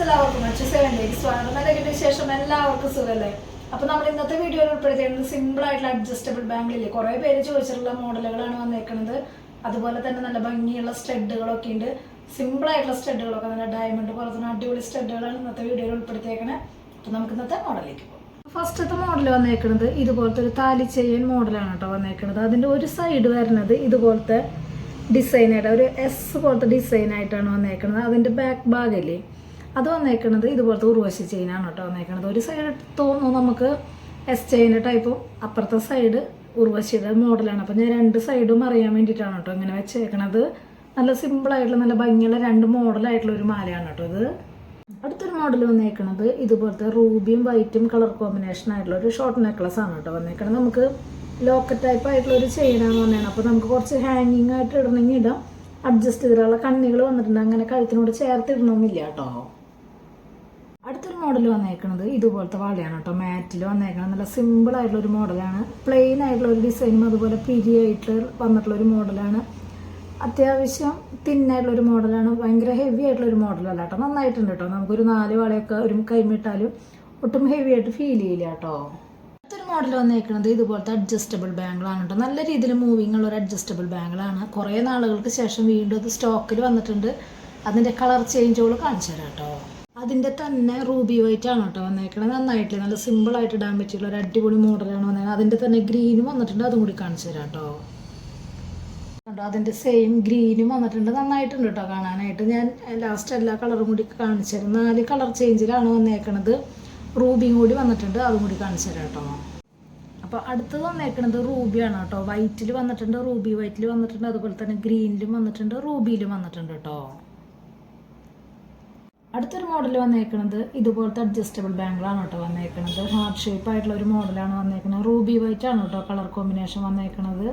Friends എല്ലാവർക്കും അച്ഛൻ സെവനിലേക്ക് സ്വാഗതം എന്തൊക്കെയുണ്ട് ശേഷം എല്ലാവർക്കും സുഖമല്ലേ അപ്പൊ നമ്മൾ ഇന്നത്തെ വീഡിയോയിൽ ഉൾപ്പെടുത്തിയിരുന്നത് സിമ്പിൾ ആയിട്ടുള്ള അഡ്ജസ്റ്റബിൾ ബാങ്കിലില്ലേ കുറെ പേര് ചോദിച്ചിട്ടുള്ള മോഡലുകളാണ് വന്നേക്കുന്നത് അതുപോലെ തന്നെ നല്ല ഭംഗിയുള്ള സ്റ്റഡുകളൊക്കെ ഉണ്ട്. സിമ്പിൾ ആയിട്ടുള്ള സ്റ്റഡുകളൊക്കെ നല്ല ഡയമണ്ട് പോലെ തന്നെ അടിപൊളി സ്റ്റഡുകളാണ് ഇന്നത്തെ വീഡിയോയിൽ ഉൾപ്പെടുത്തിയേക്കണേ. അപ്പൊ നമുക്ക് ഇന്നത്തെ മോഡലിലേക്ക് പോകാം. ഫസ്റ്റത്തെ മോഡൽ വന്നേക്കുന്നത് ഇതുപോലത്തെ ഒരു താലി ചെയിൻ മോഡലാണ് കേട്ടോ വന്നേക്കുന്നത് അതിന്റെ ഒരു സൈഡ് വരുന്നത് ഇതുപോലത്തെ ഡിസൈനായിട്ട് ഒരു എസ് പോലത്തെ ഡിസൈനായിട്ടാണ് വന്നേക്കുന്നത് അതിന്റെ ബാക്ക് ഭാഗല്ലേ അത് വന്നേക്കുന്നത് ഇതുപോലത്തെ ഉർവശി ചെയിനാണ് കേട്ടോ വന്നേക്കുന്നത് ഒരു സൈഡ് തോന്നുന്നു നമുക്ക് എസ് ചെയിന്റെ ടൈപ്പും അപ്പുറത്തെ സൈഡ് ഉർവശിയുടെ മോഡലാണ് അപ്പോൾ ഞാൻ രണ്ട് സൈഡും അറിയാൻ വേണ്ടിയിട്ടാണ് കേട്ടോ ഇങ്ങനെ വെച്ചേക്കണത്. നല്ല സിമ്പിളായിട്ടുള്ള നല്ല ഭംഗിയുള്ള രണ്ട് മോഡലായിട്ടുള്ള ഒരു മാലയാണ് കേട്ടോ ഇത്. അടുത്തൊരു മോഡൽ വന്നേക്കണത് ഇതുപോലത്തെ റൂബിയും വൈറ്റും കളർ കോമ്പിനേഷൻ ആയിട്ടുള്ള ഒരു ഷോർട്ട് നെക്ലസ് ആണ് കേട്ടോ വന്നേക്കണത്. നമുക്ക് ലോക്കറ്റ് ടൈപ്പ് ആയിട്ടുള്ള ഒരു ചെയിനാണ് വന്നേക്കണം അപ്പോൾ നമുക്ക് കുറച്ച് ഹാങ്ങിങ് ആയിട്ട് ഇടണമെങ്കിൽ ഇടാം. അഡ്ജസ്റ്റ് ചെയ്തിട്ടുള്ള കണ്ണികൾ വന്നിട്ടുണ്ട്. അങ്ങനെ കഴുത്തിനോട് ചേർത്ത് ഇടണമെന്നില്ല കേട്ടോ. മോഡൽ വന്നേക്കുന്നത് ഇതുപോലത്തെ വളയാണ് കേട്ടോ. മാറ്റിൽ വന്നേക്കുന്നത് നല്ല സിമ്പിൾ ആയിട്ടുള്ള ഒരു മോഡലാണ് പ്ലെയിൻ ആയിട്ടുള്ള ഒരു ഡിസൈനും അതുപോലെ പിരി ആയിട്ട് വന്നിട്ടുള്ള ഒരു മോഡലാണ് അത്യാവശ്യം തിന്നായിട്ടുള്ള ഒരു മോഡലാണ് ഭയങ്കര ഹെവി ആയിട്ടുള്ള ഒരു മോഡലല്ല കേട്ടോ. നന്നായിട്ടുണ്ട് കേട്ടോ. നമുക്കൊരു നാല് വളയൊക്കെ ഒരു കൈമിട്ടാലും ഒട്ടും ഹെവി ആയിട്ട് ഫീൽ ചെയ്യില്ല കേട്ടോ. അടുത്തൊരു മോഡൽ വന്നേക്കുന്നത് ഇതുപോലത്തെ അഡ്ജസ്റ്റബിൾ ബാങ്കിളാണ് കേട്ടോ. നല്ല രീതിയിൽ മൂവിങ് ഉള്ള ഒരു അഡ്ജസ്റ്റബിൾ ബാങ്കിളാണ് കുറേ നാളുകൾക്ക് ശേഷം വീണ്ടും അത് സ്റ്റോക്കിൽ വന്നിട്ടുണ്ട്. അതിന്റെ കളർ ചേഞ്ചുകൾ കാണിച്ചു തരാം കേട്ടോ. അതിന്റെ തന്നെ റൂബി വൈറ്റ് ആണ് കേട്ടോ വന്നേക്കണത് നന്നായിട്ട് നല്ല സിമ്പിൾ ആയിട്ട് ഇടാൻ പറ്റിയുള്ള ഒരു അടിപൊളി മോഡലാണ് വന്നേക്കുന്നത് അതിന്റെ തന്നെ ഗ്രീനും വന്നിട്ടുണ്ട്. അതും കൂടി കാണിച്ചു തരാം കേട്ടോ. കണ്ടോ? അതിന്റെ സെയിം ഗ്രീനും വന്നിട്ടുണ്ട്. നന്നായിട്ടുണ്ട് കേട്ടോ കാണാനായിട്ട്. ഞാൻ ലാസ്റ്റ് എല്ലാ കളറും കൂടി കാണിച്ചു തരാം. നാല് കളർ ചേഞ്ചിലാണ് വന്നേക്കണത്. റൂബിയും കൂടി വന്നിട്ടുണ്ട്. അതും കൂടി കാണിച്ചു തരാം കേട്ടോ. അപ്പോൾ അടുത്ത് വന്നേക്കണത് റൂബിയാണ് കേട്ടോ. വൈറ്റിൽ വന്നിട്ടുണ്ട്. റൂബി വൈറ്റിൽ വന്നിട്ടുണ്ട്. അതുപോലെ തന്നെ ഗ്രീനിലും വന്നിട്ടുണ്ട്. റൂബിയിലും വന്നിട്ടുണ്ട് കേട്ടോ. അടുത്തൊരു മോഡൽ വന്നേക്കുന്നത് ഇതുപോലത്തെ അഡ്ജസ്റ്റബിൾ ബാങ്കിളാണ് കേട്ടോ വന്നേക്കുന്നത് ഹാർട്ട് ഷേപ്പ് ആയിട്ടുള്ള ഒരു മോഡലാണ് വന്നേക്കുന്നത് റൂബി വൈറ്റ് ആണ് കേട്ടോ കളർ കോമ്പിനേഷൻ വന്നേക്കുന്നത്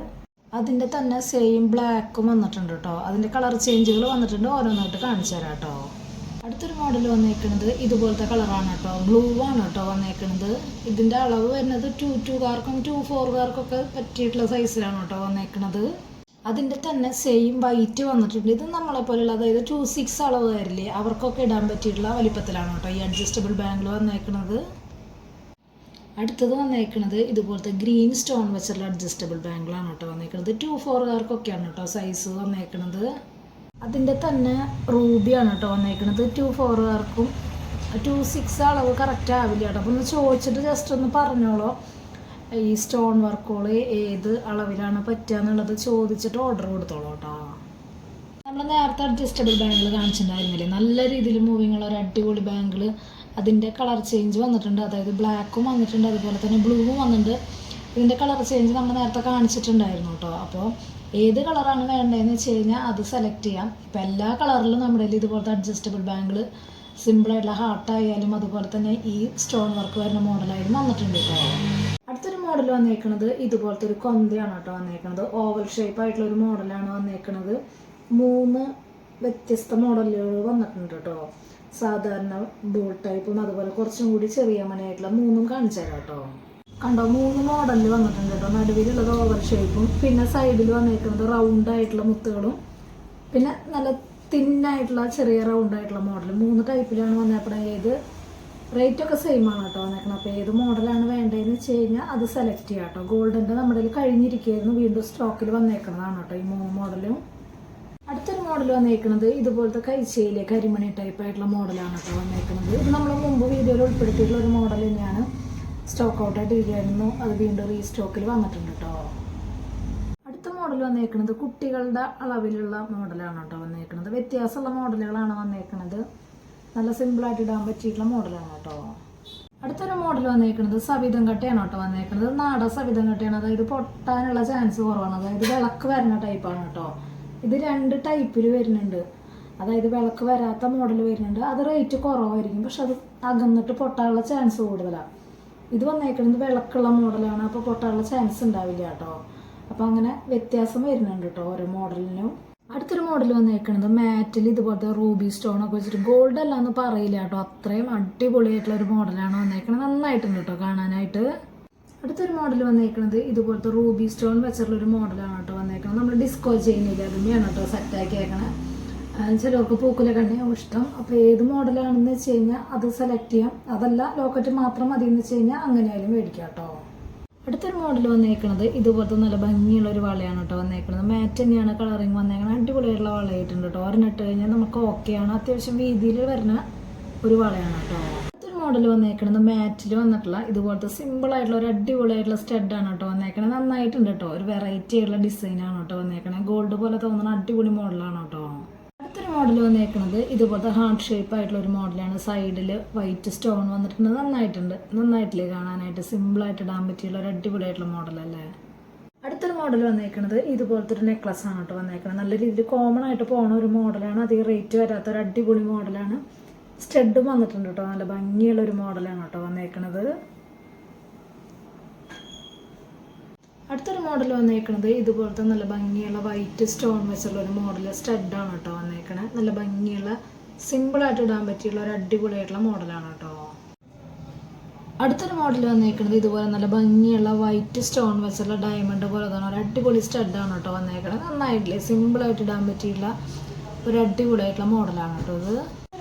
അതിന്റെ തന്നെ സെയിം ബ്ലാക്കും വന്നിട്ടുണ്ട് കേട്ടോ. അതിന്റെ കളർ ചേഞ്ചുകൾ വന്നിട്ടുണ്ട് ഓരോന്നായിട്ട് കാണിച്ചു തരാം കേട്ടോ. അടുത്തൊരു മോഡൽ വന്നേക്കുന്നത് ഇതുപോലത്തെ കളറാണ് കേട്ടോ. ബ്ലൂ ആണ് കേട്ടോ വന്നേക്കുന്നത് ഇതിന്റെ അളവ് വരുന്നത് ടു ടു കാർക്കും ടു ഫോർ കാർക്കും ഒക്കെ പറ്റിയിട്ടുള്ള സൈസിലാണ് കേട്ടോ വന്നേക്കണത്. അതിന്റെ തന്നെ സെയിം വൈറ്റ് വന്നിട്ടുണ്ട്. ഇത് നമ്മളെ പോലെയുള്ള അതായത് ടു സിക്സ് അളവ് വരില്ലേ അവർക്കൊക്കെ ഇടാൻ പറ്റിയിട്ടുള്ള വലിപ്പത്തിലാണ് കേട്ടോ ഈ അഡ്ജസ്റ്റബിൾ ബാങ്കിൽ വന്നേക്കുന്നത് അടുത്തത് വന്നേക്കുന്നത് ഇതുപോലത്തെ ഗ്രീൻ സ്റ്റോൺ വെച്ചുള്ള അഡ്ജസ്റ്റബിൾ ബാങ്കിളാണ് കേട്ടോ വന്നേക്കുന്നത് ടു ഫോറുകാർക്കൊക്കെയാണ് കേട്ടോ സൈസ് വന്നേക്കുന്നത് അതിന്റെ തന്നെ റൂബിയാണ് കേട്ടോ വന്നേക്കുന്നത് ടു ഫോറുകാർക്കും ടു സിക്സ് അളവ് കറക്റ്റ് ആവില്ല കേട്ടോ. അപ്പോൾ ഒന്ന് ചോദിച്ചിട്ട് ജസ്റ്റ് ഒന്ന് പറഞ്ഞോളൂ. ഈ സ്റ്റോൺ വർക്കുകൾ ഏത് അളവിലാണ് പറ്റുക എന്നുള്ളത് ചോദിച്ചിട്ട് ഓർഡർ കൊടുത്തോളൂ കേട്ടോ. നമ്മൾ നേരത്തെ അഡ്ജസ്റ്റബിൾ ബാങ്കിൾ കാണിച്ചിട്ടുണ്ടായിരുന്നില്ലേ? നല്ല രീതിയിൽ മൂവിങ് ഉള്ള ഒരു അടിപൊളി ബാങ്കിൾ അതിന്റെ കളർ ചേഞ്ച് വന്നിട്ടുണ്ട്. അതായത് ബ്ലാക്കും വന്നിട്ടുണ്ട്. അതുപോലെ തന്നെ ബ്ലൂവും വന്നിട്ടുണ്ട്. ഇതിന്റെ കളർ ചേഞ്ച് നമ്മൾ നേരത്തെ കാണിച്ചിട്ടുണ്ടായിരുന്നു കേട്ടോ. അപ്പോൾ ഏത് കളറാണ് വേണ്ടതെന്ന് വെച്ച് കഴിഞ്ഞാൽ അത് സെലക്ട് ചെയ്യാം. ഇപ്പം എല്ലാ കളറിലും നമ്മുടെ ഇതുപോലത്തെ അഡ്ജസ്റ്റബിൾ ബാങ്കിൾ സിമ്പിളായിട്ടുള്ള ഹാർട്ടായാലും അതുപോലെ തന്നെ ഈ സ്റ്റോൺ വർക്ക് വരുന്ന മോഡലായാലും വന്നിട്ടുണ്ട് കേട്ടോ. മോഡൽ വന്നേക്കണത് ഇതുപോലത്തെ ഒരു കൊന്തയാണ് കേട്ടോ വന്നേക്കണത്. ഓവൽ ഷേപ്പ് ആയിട്ടുള്ള ഒരു മോഡലാണ് വന്നേക്കണത്. മൂന്ന് വ്യത്യസ്ത മോഡലുകൾ വന്നിട്ടുണ്ട് കേട്ടോ. സാധാരണ ബോൾ ടൈപ്പും അതുപോലെ കുറച്ചും കൂടി ചെറിയ മനയായിട്ടുള്ള മൂന്നും കാണിച്ചു തരാം കേട്ടോ. കണ്ടോ മൂന്ന് മോഡലിൽ വന്നിട്ടുണ്ട് കേട്ടോ. നടുവിലുള്ളത് ഓവർ ഷേപ്പും പിന്നെ സൈഡിൽ വന്നേക്കുന്നത് റൗണ്ട് ആയിട്ടുള്ള മുത്തുകളും പിന്നെ നല്ല തിന്നായിട്ടുള്ള ചെറിയ റൗണ്ട് ആയിട്ടുള്ള മോഡൽ മൂന്ന് ടൈപ്പിലാണ് വന്നേക്കണത്. റേറ്റ് ഒക്കെ സെയിം ആണ് കേട്ടോ വന്നേക്കണം അപ്പോൾ ഏത് മോഡലാണ് വേണ്ടതെന്ന് വെച്ച് കഴിഞ്ഞാൽ അത് സെലക്ട് ചെയ്യാം കേട്ടോ. ഗോൾഡിന്റെ നമ്മുടെ കയ്യിൽ കഴിഞ്ഞിരിക്കുകയായിരുന്നു. വീണ്ടും സ്റ്റോക്കിൽ വന്നേക്കുന്നതാണ് കേട്ടോ ഈ മൂന്ന് മോഡലും അടുത്തൊരു മോഡൽ വന്നേക്കുന്നത് ഇതുപോലത്തെ കൈച്ചയിലെ കരിമണി ടൈപ്പ് ആയിട്ടുള്ള മോഡലാണ് കേട്ടോ വന്നേക്കുന്നത് ഇത് നമ്മൾ മുമ്പ് വീഡിയോയിൽ ഉൾപ്പെടുത്തിയിട്ടുള്ള ഒരു മോഡൽ തന്നെയാണ്. സ്റ്റോക്ക് ഔട്ടായിട്ട് ഇരിക്കുകയായിരുന്നു അത് വീണ്ടും റീസ്റ്റോക്കിൽ വന്നിട്ടുണ്ട് കേട്ടോ. അടുത്ത മോഡൽ വന്നേക്കുന്നത് കുട്ടികളുടെ അളവിലുള്ള മോഡലാണ് കേട്ടോ വന്നേക്കുന്നത് വ്യത്യാസമുള്ള മോഡലുകളാണ് വന്നേക്കുന്നത് നല്ല സിമ്പിളായിട്ട് ഇടാൻ പറ്റിയിട്ടുള്ള മോഡലാണ് കേട്ടോ. അടുത്തൊരു മോഡൽ വന്നേക്കുന്നത് സവിധം കട്ടയാണ് കേട്ടോ വന്നേക്കുന്നത് നാട സവിധം കട്ടയാണ്. അതായത് പൊട്ടാനുള്ള ചാൻസ് കുറവാണ്. അതായത് വിളക്ക് വരുന്ന ടൈപ്പാണ് കേട്ടോ. ഇത് രണ്ട് ടൈപ്പിൽ വരുന്നുണ്ട്. അതായത് വിളക്ക് വരാത്ത മോഡൽ വരുന്നുണ്ട്. അത് റേറ്റ് കുറവായിരിക്കും. പക്ഷെ അത് അകന്നിട്ട് പൊട്ടാനുള്ള ചാൻസ് കൂടുതലാണ് ഇത് വന്നേക്കുന്നത് വിളക്കുള്ള മോഡലാണ് അപ്പോൾ പൊട്ടാനുള്ള ചാൻസ് ഉണ്ടാവില്ല കേട്ടോ. അപ്പോൾ അങ്ങനെ വ്യത്യാസം വരുന്നുണ്ട് കേട്ടോ ഓരോ മോഡലിനും അടുത്തൊരു മോഡൽ വന്നേക്കുന്നത് മാറ്റിൽ ഇതുപോലത്തെ റൂബി സ്റ്റോൺ ഒക്കെ വെച്ചിട്ട് ഗോൾഡ് അല്ല എന്ന് പറയില്ല കേട്ടോ. അത്രയും അടിപൊളിയായിട്ടുള്ള ഒരു മോഡലാണ് വന്നേക്കുന്നത് നന്നായിട്ടുണ്ട് കേട്ടോ കാണാനായിട്ട്. അടുത്തൊരു മോഡൽ വന്നേക്കുന്നത് ഇതുപോലത്തെ റൂബി സ്റ്റോൺ വെച്ചിട്ടുള്ള ഒരു മോഡലാണ് കേട്ടോ വന്നേക്കുന്നത് നമ്മൾ ഡിസ്കോ ചെയ്യുന്നില്ല അതുമെയാണ് കേട്ടോ സെറ്റാക്കി ആക്കണേ ചിലവർക്ക് പൂക്കുലൊക്കെ ഉണ്ടെങ്കിൽ ഇഷ്ടം. അപ്പോൾ ഏത് മോഡലാണെന്ന് വെച്ച് കഴിഞ്ഞാൽ അത് സെലക്ട് ചെയ്യാം. അതല്ല ലോക്കറ്റ് മാത്രം മതി എന്ന് വെച്ച് കഴിഞ്ഞാൽ അങ്ങനെയായാലും മേടിക്കാം കേട്ടോ. അടുത്തൊരു മോഡൽ വന്നേക്കണത് ഇതുപോലത്തെ നല്ല ഭംഗിയുള്ള ഒരു വളയാണ് കേട്ടോ വന്നേക്കുന്നത് മാറ്റ് തന്നെയാണ് കളറിങ് വന്നേക്കുന്നത് അടിപൊളിയായിട്ടുള്ള വളയായിട്ടുണ്ട് കേട്ടോ ഒരെണ്ണിട്ട് കഴിഞ്ഞാൽ നമുക്ക് ഓക്കെയാണ് അത്യാവശ്യം വീതിയിൽ വരുന്ന ഒരു വളയാണ് കേട്ടോ അടുത്തൊരു മോഡൽ വന്നേക്കണത് മാറ്റിൽ വന്നിട്ടുള്ള ഇതുപോലത്തെ സിമ്പിൾ ആയിട്ടുള്ള ഒരു അടിപൊളിയായിട്ടുള്ള സ്റ്റഡാണ് കേട്ടോ വന്നേക്കണത്. നന്നായിട്ടുണ്ട് കേട്ടോ ഒരു വെറൈറ്റി ആയിട്ടുള്ള ഡിസൈനാണ് കേട്ടോ വന്നേക്കണത്. ഗോൾഡ് പോലെ തോന്നുന്ന അടിപൊളി മോഡലാണ് കേട്ടോ മോഡൽ വന്നേക്കുന്നത് ഇതുപോലത്തെ ഹാർട്ട് ഷേപ്പ് ആയിട്ടുള്ള ഒരു മോഡലാണ്. സൈഡിൽ വൈറ്റ് സ്റ്റോൺ വന്നിട്ടുണ്ട് നന്നായിട്ടുണ്ട്. നന്നായിട്ടില്ലേ കാണാനായിട്ട്? സിമ്പിളായിട്ട് ഇടാൻ പറ്റിയുള്ള ഒരു അടിപൊളിയായിട്ടുള്ള മോഡലല്ലേ? അടുത്തൊരു മോഡൽ വന്നേക്കുന്നത് ഇതുപോലത്തെ ഒരു നെക്ലസ് ആണ് കേട്ടോ വന്നേക്കുന്നത് നല്ല രീതിയിൽ കോമൺ ആയിട്ട് പോണ ഒരു മോഡലാണ്. അധികം റേറ്റ് വരാത്ത ഒരു അടിപൊളി മോഡലാണ്. സ്റ്റെഡും വന്നിട്ടുണ്ട് കേട്ടോ. നല്ല ഭംഗിയുള്ള ഒരു മോഡലാണ് കേട്ടോ വന്നേക്കണത്. അടുത്തൊരു മോഡൽ വന്നേക്കണത് ഇതുപോലത്തെ നല്ല ഭംഗിയുള്ള വൈറ്റ് സ്റ്റോൺ വെച്ചുള്ള ഒരു മോഡൽ സ്റ്റഡാണ് കേട്ടോ വന്നേക്കണത് നല്ല ഭംഗിയുള്ള സിമ്പിളായിട്ട് ഇടാൻ പറ്റിയുള്ള ഒരു അടിപൊളിയായിട്ടുള്ള മോഡലാണ് കേട്ടോ. അടുത്തൊരു മോഡൽ വന്നേക്കുന്നത് ഇതുപോലെ നല്ല ഭംഗിയുള്ള വൈറ്റ് സ്റ്റോൺ വെച്ചുള്ള ഡയമണ്ട് പോലെ തന്നെ ഒരു അടിപൊളി സ്റ്റഡാണ് കേട്ടോ വന്നേക്കണത് നന്നായിട്ടില്ലേ? സിമ്പിളായിട്ട് ഇടാൻ പറ്റിയുള്ള ഒരു അടിപൊളിയായിട്ടുള്ള മോഡലാണ് കേട്ടോ ഇത്.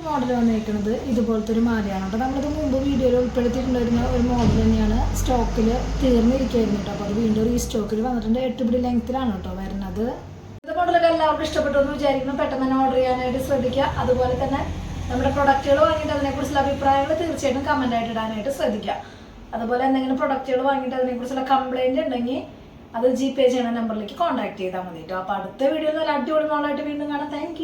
മോഡൽ വന്നിരിക്കുന്നത്. ഇതുപോലത്തെ ഒരു മാലയാണ്. അപ്പോൾ നമ്മളിത് മുമ്പ് വീഡിയോയിൽ ഉൾപ്പെടുത്തിയിട്ടുണ്ടായിരുന്ന ഒരു മോഡൽ തന്നെയാണ് സ്റ്റോക്കിൽ തീർന്നിരിക്കുകയായിരുന്നു കേട്ടോ. അപ്പോൾ അത് വീണ്ടും റീസ്റ്റോക്കിൽ വന്നിട്ടുണ്ട്. എട്ട് പിടി ലെങ്ത്തിലാണ് കേട്ടോ വരുന്നത്. ഇത് മോഡലൊക്കെ എല്ലാവർക്കും ഇഷ്ടപ്പെട്ടു എന്ന് വിചാരിക്കുന്നു. പെട്ടെന്ന് തന്നെ ഓർഡർ ചെയ്യാനായിട്ട് ശ്രദ്ധിക്കുക. അതുപോലെ തന്നെ നമ്മുടെ പ്രൊഡക്റ്റുകൾ വാങ്ങിയിട്ട് അതിനെക്കുറിച്ചുള്ള അഭിപ്രായങ്ങൾ തീർച്ചയായിട്ടും കമന്റ് ആയിട്ട് ഇടാനായിട്ട് ശ്രദ്ധിക്കുക. അതുപോലെ എന്തെങ്കിലും പ്രൊഡക്റ്റുകൾ വാങ്ങിയിട്ട് അതിനെക്കുറിച്ചുള്ള കംപ്ലൈന്റ് ഉണ്ടെങ്കിൽ അത് ജി പേ ചെയ്യുന്ന നമ്പറിലേക്ക് കോൺടാക്ട് ചെയ്താൽ മതി കേട്ടോ. അപ്പോൾ അടുത്ത വീഡിയോ നല്ല അടിപൊളി മോളായിട്ട് വീണ്ടും കാണാം. താങ്ക്